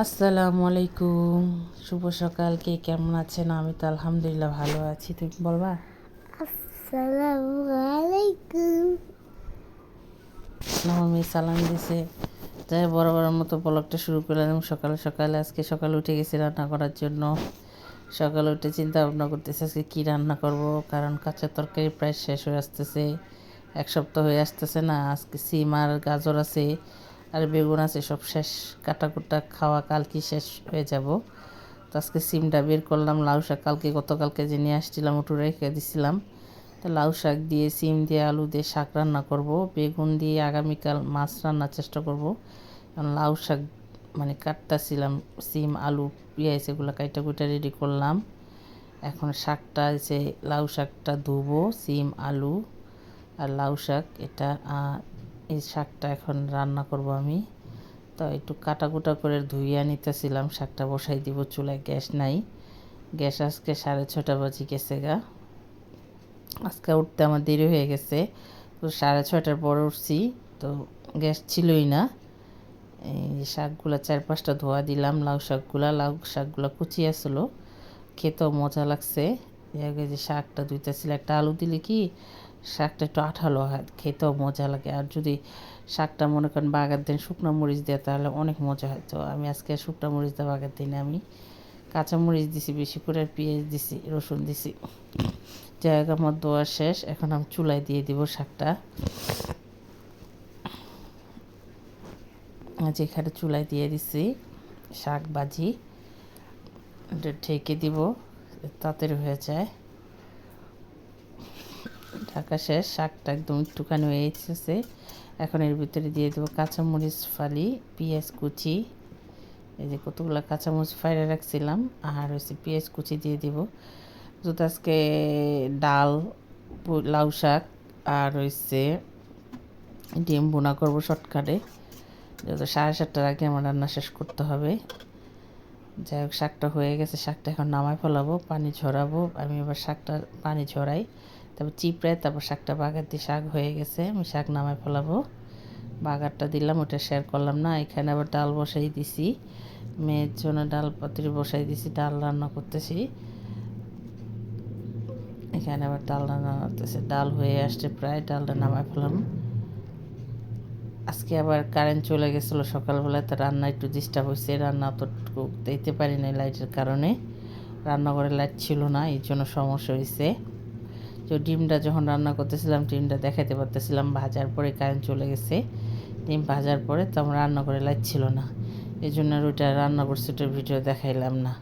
আসসালামু আলাইকুম শুভ সকাল। কে কেমন আছেন? আমি তো আলহামদুলিল্লাহ ভালো আছি। তুমি বলবা? আসসালামু আলাইকুম নবমী সালাম দিছে। যাই বড় বড় মতো ব্লগটা শুরু করলাম। সকালে সকালে আজকে সকালে উঠে গেছি রান্না করার জন্য। সকালে উঠে চিন্তা ভাবনা করতেছে আজকে কী রান্না করব? কারণ কাঁচা তরকারি প্রায় শেষ হয়ে আসতেছে। এক সপ্তাহ হয়ে আসতেছে না আজকে সিম আর গাজর আছে। আর বেগুন আছে, সব শেষ। কাটাকুটা খাওয়া কালকে শেষ হয়ে যাব। তো আজকে সিমটা বের করলাম, লাউ শাক কালকে, গতকালকে যে নিয়ে আসছিলাম, ওটু রেখে দিছিলাম। তো লাউ শাক দিয়ে, সিম দিয়ে, আলু দিয়ে শাক রান্না করব। বেগুন দিয়ে আগামীকাল মাছ রান্নার চেষ্টা করব। কারণ লাউ শাক মানে কাটতেছিলাম, সিম, আলু, পেঁয়াজ এগুলো কাইটা কুইটা রেডি করলাম। এখন শাকটা যে লাউ শাকটা ধুবো, সিম, আলু আর লাউ শাক, এটা এই শাকটা এখন রান্না করব আমি। তো একটু কাটাকুটা করে ধুইয়া নিতেছিলাম, শাকটা বসাই দিব, চুলায় গ্যাস নাই। গ্যাস আজকে সাড়ে ছটা বাজে গেছে গা। আজকে উঠতে আমার দেরি হয়ে গেছে, তো সাড়ে ছটার পর উঠছি, তো গ্যাস ছিলই না। এই শাকগুলো চার পাঁচটা ধোয়া দিলাম, লাউ শাকগুলা, লাউ শাকগুলো আসলো, খেতেও মজা লাগছে। যে শাকটা ধুইতেছিল একটা আলু দিলে কি শাকটা একটু আঠালো হয়, খেতেও মজা লাগে। আর যদি শাকটা মনে করেন বাগার দিন শুকনো মরিচ দেয়, তাহলে অনেক মজা হয়। তো আমি আজকে শুকনো মরিচ দেওয়া বাগার দিনে আমি কাঁচা মরিচ দিছি, বেশি করে পেঁয়াজ দিছি, রসুন দিছি। জায়গা আমার দোয়া শেষ। এখন আমি চুলায় দিয়ে দিব শাকটা। যেখানে চুলায় দিয়ে দিছি শাক ভাজি। ঢেকে দিব, তাড়াতাড়ি হয়ে যায়। ঢাকা শেষ, শাকটা একদম একটুখানি হয়ে এসেছে। এখন এর ভিতরে দিয়ে দেবো কাঁচামরিচ ফালি, পেঁয়াজ কুচি। এই যে কতগুলো কাঁচামরিচ ফাইরে রাখছিলাম, আর হচ্ছে পেঁয়াজ কুচি দিয়ে দিব। যদি আজকে ডাল লাউ শাক, আর হচ্ছে ডিম বোনা করব শর্টকাটে। যেহেতু সাড়ে সাতটার আগে আমার রান্না শেষ করতে হবে। যাই হোক, শাকটা হয়ে গেছে, শাকটা এখন নামায় ফেলাবো, পানি ঝরাবো। আমি এবার শাকটা পানি ঝরাই। তারপর চিপড়াই তারপর শাকটা বাগার দিয়ে শাক হয়ে গেছে, আমি শাক নামায় ফেলাবো। বাগারটা দিলাম, ওটা শেয়ার করলাম না, এখানে আবার ডাল বসাই দিছি। মেয়ের জন্য ডাল পাত্রি বসাই দিছি, ডাল রান্না করতেছি। এখানে আবার ডাল রান্না করতেছে, ডাল হয়ে আসছে প্রায়, ডালটা নামায় ফেলাম। আজকে আবার কারেন্ট চলে গেছিল সকালবেলা, তো রান্না একটু ডিস্টার্ব হয়েছে রান্না অতটুকু দিতে পারি না লাইটের কারণে। রান্নাঘরে লাইট ছিল না, এই জন্য সমস্যা হয়েছে তো ডিমটা যখন রান্না করতেছিলাম, ডিমটা দেখাতে পারতেছিলাম, ভাজার পরে কারেন্ট চলে গেছে। ডিম ভাজার পরে তো আমার রান্নাঘরে লাইট ছিল না। এই জন্য আর ওইটা রান্না করছি, ওটার ভিডিও দেখাইলাম না।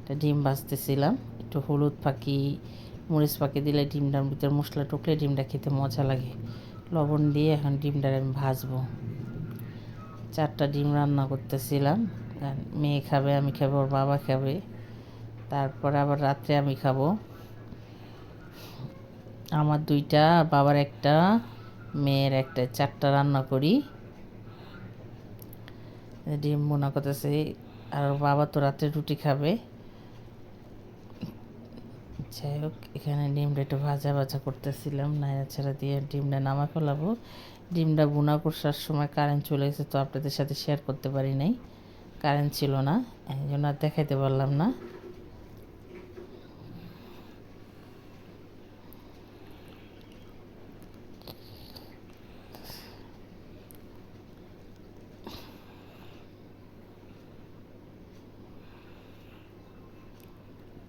এটা ডিম ভাজতেছিলাম, একটু হলুদ পাখি, মরিচ পাখি দিলে ডিমটার ভিতরে মশলা টুকলে ডিমটা খেতে মজা লাগে। লবণ দিয়ে এখন ডিমটা আমি ভাজবো। চারটা ডিম রান্না করতেছিলাম মেয়ে খাবে, আমি খাব, ওর বাবা খাবে। তারপর আবার রাত্রে আমি খাব। আমার দুইটা, বাবার একটা, মেয়ের একটা, চারটা রান্না করি। ডিম বোনা করতেছে, আর বাবা তো রাতে রুটি খাবে। যাই হোক, এখানে ডিমটা একটু ভাজা ভাজা করতেছিলাম, নাইরা ছাড়া দিয়ে ডিমটা নামা ফেলাবো। ডিমটা বোনা করসার সময় কারেন্ট চলে গেছে তো আপনাদের সাথে শেয়ার করতে পারি নাই। কারেন্ট ছিল না, এই জন্য আর দেখাইতে পারলাম না।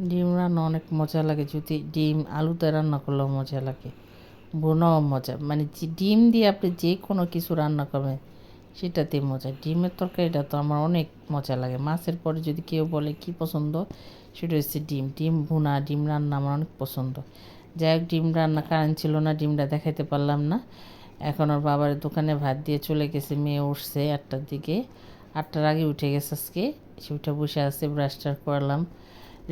ডিম রান্না অনেক মজা লাগে, যদি ডিম আলুতে রান্না করলেও মজা লাগে। বোনাও মজা মানে ডিম দিয়ে আপনি যে কোনো কিছু রান্না করবেন, সেটাতে মজা। ডিমের তরকারিটা তো আমার অনেক মজা লাগে। মাছের পরে যদি কেউ বলে কি পছন্দ, সেটা হচ্ছে ডিম। ডিম ভুনা, ডিম রান্না আমার অনেক পছন্দ। যাই হোক, ডিম রান্না কারেন্ট ছিল না, ডিমটা দেখাইতে পারলাম না। এখন ওর বাবার দোকানে ভাত দিয়ে চলে গেছে, মেয়ে উঠছে আটটার দিকে। আটটার আগে উঠে গেছে আজকে। সে উঠে বসে আছে ব্রাশ টাশ করলাম।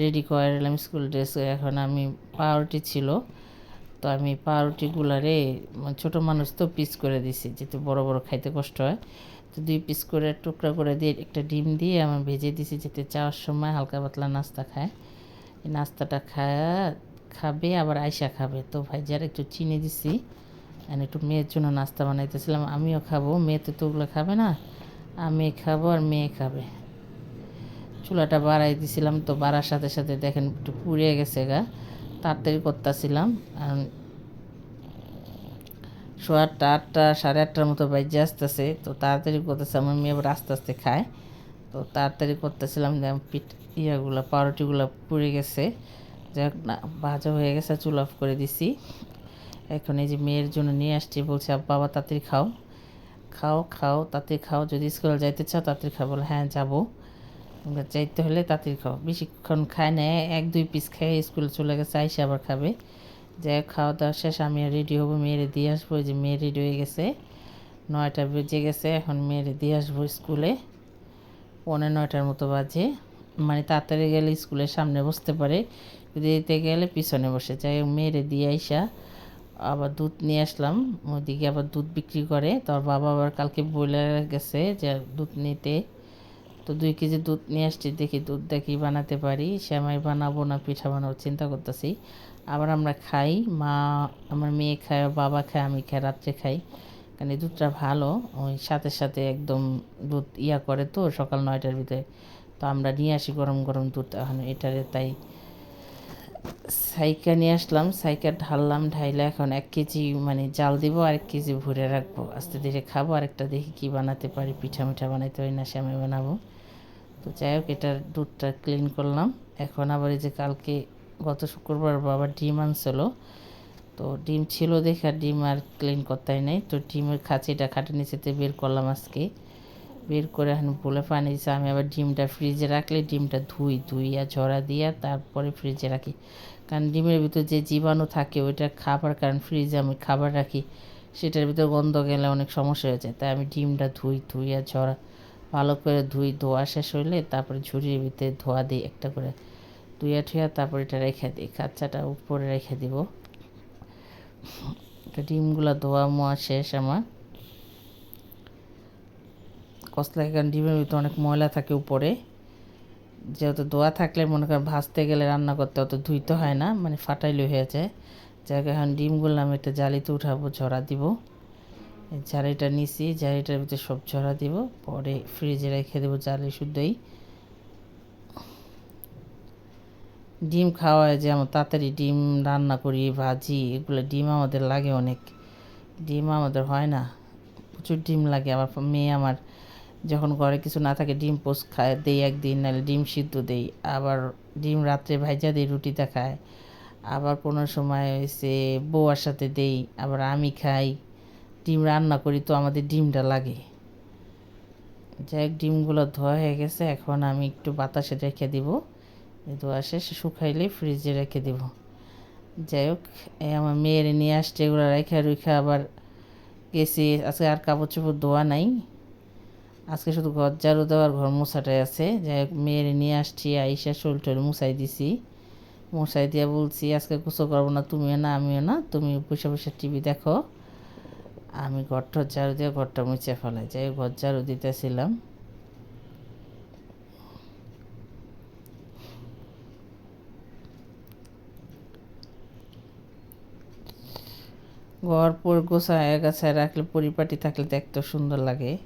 রেডি করে এলাম স্কুল ড্রেস এখন আমি পাউরুটি ছিল, তো আমি পাউরুটিগুলারে মানে ছোটো মানুষ তো পিস করে দিছি, যেহেতু বড় বড় খাইতে কষ্ট হয়। তো দুই পিস করে, টুকরা করে দিয়ে একটা ডিম দিয়ে আমি ভেজে দিছি, যাতে চাওয়ার সময় হালকা পাতলা নাস্তা খায়। এই নাস্তাটা খায় খাবে, আবার আয়সা খাবে। তো ভাই যারা একটু চিনি দিছি আর একটু মেয়ের জন্য নাস্তা বানাইতেছিলাম, আমিও খাব, মেয়ে তো তো ওগুলো খাবে না আমি খাব আর মেয়ে খাবে। চুলাটা বাড়াই দিছিলাম, তো বাড়ার সাথে সাথে দেখেন একটু পুড়ে গেছে গা। তাড়াতাড়ি করতেছিলাম সোয়া আটটা আটটা, সাড়ে আটটার মতো বাজে আসতেছে, তো তাড়াতাড়ি করতেছে, আমার মেয়ে আবার আস্তে আস্তে খায়। তো তাড়াতাড়ি করতেছিলাম যে পিঠ ইয়াগুলো, পাউরুটিগুলো পুড়ে গেছে। যাক না, ভাজা হয়ে গেছে, চুল অফ করে দিছি। এখন এই যে মেয়ের জন্য নিয়ে আসছি, বলছে বাবা তাড়াতাড়ি খাও। খাও খাও, তাড়াতাড়ি খাও, যদি স্কুলে যাইতে চাও, তাড়াতাড়ি খাও। বলে হ্যাঁ যাব। যাইতে হলে তাড়াতাড়ি খাও। বেশিক্ষণ খায় না এক, দুই পিস খেয়ে স্কুলে চলে গেছে, আইসে আবার খাবে। যাই খাওয়া দাওয়া শেষ, আমি রেডি হব, মেয়েরে দিয়ে আসব যে মেয়ে রেডি হয়ে গেছে। নয়টা বেজে গেছে, এখন মেয়েরে দিয়ে আসব স্কুলে পৌনে নয়টার মতো বাজে। মানে তাড়াতাড়ি গেলে স্কুলের সামনে বসতে পারে দিতে গেলে পিছনে বসে। যাই মেয়েরে দিয়ে আইসা আবার দুধ নিয়ে আসলাম, ওইদিকে আবার দুধ বিক্রি করে। তোর বাবা আবার কালকে বলে গেছে যে দুধ নিতে তো দুই কেজি দুধ নিয়ে আসছি, দেখি দুধ দেখি বানাতে পারি। শ্যামাই বানাবো না, পিঠা বানাবো, চিন্তা করতেছি। আবার আমরা খাই, মা আমার মেয়ে খায় বাবা খায়, আমি খাই, রাত্রে খাই। কারণ এই দুধটা ভালো, ওই সাথে সাথে একদম দুধ ইয়া করে তো সকাল নয়টার ভিতরে। তো আমরা নিয়ে আসি গরম গরম দুধ, এখন এটারে তাই সাইকা নিয়ে আসলাম, সাইকা ঢাললাম, ঢাইলে এখন এক কেজি মানে জাল দিব আর এক কেজি ভরে রাখব। আস্তে ধীরে খাব, আরেকটা দেখি কি বানাতে পারি, পিঠা মিঠা বানাইতে পারি না শ্যামাই বানাবো। তো যাই হোক, এটার দুধটা ক্লিন করলাম। এখন আবার এই যে কালকে, গত শুক্রবার বাবা ডিম আনছিল। তো ডিম ছিল দেখে ডিম আর ক্লিন করতেই নাই। তো ডিমের খাঁচিটা খাটে নিচেতে বের করলাম আজকে। বের করে এখন বলে পানি দিচ্ছে আমি আবার ডিমটা ফ্রিজে রাখলে ডিমটা ধুই ধুইয়া ঝরা দিয়া তারপরে ফ্রিজে রাখি। কারণ ডিমের ভিতর যে জীবাণু থাকে, ওইটা খাবার কারণ ফ্রিজে আমি খাবার রাখি, সেটার ভিতর গন্ধ গেলে অনেক সমস্যা হয়ে যায়। তাই আমি ডিমটা ধুই ধুইয়া ঝরা। ভালো করে ধুই, ধোয়া শেষ হইলে তারপরে ঝুড়ির ভিতরে ধোয়া দিই, একটা করে ধুইয়া ঠুইয়া তারপরে এটা রেখে দিই কাচ্চাটা উপরে রেখে দিব। ডিমগুলো ধোয়া মোয়া শেষ আমার। কসলা কারণ ডিমের ভিতরে অনেক ময়লা থাকে উপরে। যেহেতু ধোয়া থাকলে মনে করেন ভাজতে গেলে রান্না করতে অত ধুইতে হয় না মানে ফাটাইলে হয়ে যায়। যাকে এখন ডিমগুলো আমি একটা জালিতে উঠাবো, ঝরা দিব। জালিটা নিছি জালিটার ভিতরে সব ঝরা দিব, পরে ফ্রিজে রেখে দেবো জালি শুদ্ধই। ডিম খাওয়ায় যে আমার তাড়াতাড়ি ডিম রান্না করি, ভাজি, এগুলো ডিম আমাদের লাগে অনেক। ডিম আমাদের হয় না, প্রচুর ডিম লাগে। আমার মেয়ে আমার যখন ঘরে কিছু না থাকে, ডিম পোস্ট খায়, দেই একদিন, নাহলে ডিম সিদ্ধ দেই। আবার ডিম রাত্রে ভাইজা দিই রুটিতে খায়। আবার কোনো সময় হয়েছে বউয়ার সাথে দেই, আবার আমি খাই। ডিম রান্না করি তো আমাদের ডিমটা লাগে। যাই হোক ডিমগুলো ধোয়া হয়ে গেছে, এখন আমি একটু বাতাসে রেখে দিব। ধোয়া শেষে, শুকাইলে ফ্রিজে রেখে দিব। যাই হোক আমার মেয়ের নিয়ে আসছে এগুলো রেখে রুখে আবার গেছি। আজকে আর কাপড় চোপড় ধোয়া নাই। আজকে শুধু ঘর ঝাড়ু দেওয়ার, ঘর মোছাটাই আছে। যাই হোক মেয়ের নিয়ে আসছি, আইসা শোল টোল মুছাই দিছি। মশাই দিয়ে বলছি, আজকে কুচো করব না, তুমিও না, আমিও না, তুমি বসে বসে টিভি দেখো। আমি ঘরটা ঝাড়ু দিয়ে ঘরটা মুছে ফেলাই। যাই ঘর ঝাড়ু দিতেছিলাম। ঘর পর গোছায় গাছায় রাখলে, পরিপাটি থাকলে দেখতে সুন্দর লাগে।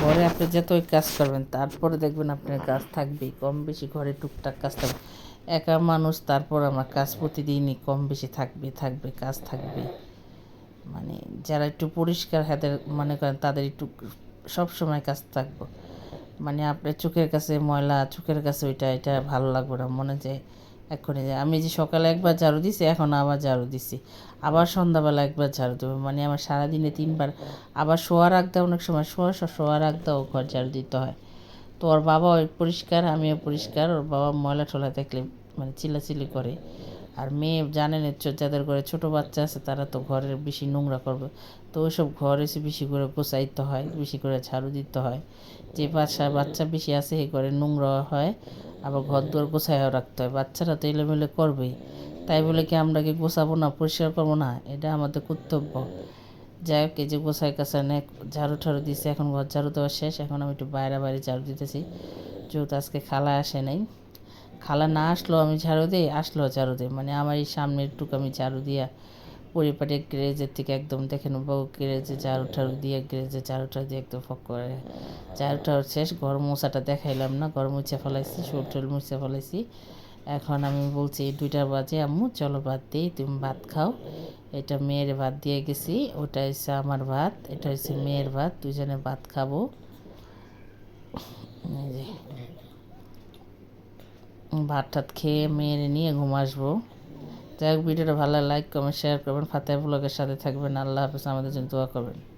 ঘরে আপনি যতই কাজ করবেন, তারপরে দেখবেন আপনার কাজ থাকবেই। কম বেশি ঘরে টুকটাক কাজ থাকবে। একা মানুষ, তারপর আমার কাজ প্রতিদিনই কম বেশি থাকবে থাকবে, কাজ থাকবে। মানে যারা একটু পরিষ্কার হাতের মনে করেন, তাদের একটু সব সময় কাজ থাকব। মানে আপনার চোখের কাছে ময়লা, চোখের কাছে ওইটা, এটা ভালো লাগবে না। মনে যে এক্ষুনি যে আমি যে সকালে একবার ঝাড়ু দিছি, এখন আবার ঝাড়ু দিছি। আবার সন্ধ্যাবেলা একবার ঝাড়ু দেবো। মানে আমার সারাদিনে তিনবার আবার শোয়ার দাও অনেক সময় শোয়া শোয়ার আগ দাও ঘর ঝাড়ু দিতে হয়। তো ওর বাবা ওই পরিষ্কার, আমিও পরিষ্কার। ওর বাবা ময়লা ঠোলা দেখলে মানে চিল্লাচিল্লি করে। আর মেয়ে জানেন যাদের ঘরে ছোট বাচ্চা আছে, তারা তো ঘরের বেশি নোংরা করবে। তো ওইসব ঘর এসে বেশি করে গোছাইতে হয়, বেশি করে ঝাড়ু দিতে হয়। যে বাসা বাচ্চা বেশি আছে এই ঘরে নোংরা হয়, আবার ঘর দুয়ার গোছাইও রাখতে হয়। বাচ্চারা তো এলোমেলো করবেই। তাই বলে কি আমরা কি গোছাবো না, পরিষ্কার করব না? এটা আমাদের কর্তব্য। যাই হোক, এই যে গোছাই কাছানে ঝাড়ু ঠাড়ু দিছে, এখন ঘর ঝাড়ু দেওয়া শেষ। এখন আমি একটু বাইরে বাইরে ঝাড়ু দিতেছি। যেহেতু আজকে খালা আসে নাই। খালা না আসলো, আমি ঝাড়ু দিই আসলেও ঝাড়ু দিই মানে আমার এই সামনের টুকু আমি ঝাড়ু দিয়া পরিপাটি গ্রেজের থেকে একদম দেখেন বউ গ্রেজে চার ঠারু দিয়ে, গ্রেজে চার ঠারু দিয়ে একদম ফক করে। চার ঠারু শেষ, ঘর মশাটা দেখাইলাম না, ঘর মুছে ফেলাইছি সুর টুল মুছে ফেলাইছি। এখন আমি বলছি দুইটা বাজে আম্মু, চলো ভাত দিই, তুমি ভাত খাও। এটা মেয়ের ভাত দিয়ে গেছি, ওটা হচ্ছে আমার ভাত, এটা হচ্ছে মেয়ের ভাত দুজনে ভাত খাব। ভাত টাত খেয়ে মেরে নিয়ে ঘুম আসব। যাই হোক, ভিডিওটা ভালো লাইক কমেন্ট শেয়ার করবেন। ফাতে ব্লগের সাথে থাকবেন। আল্লাহ হাফিজ। আমাদের জন্য দোয়া করবেন।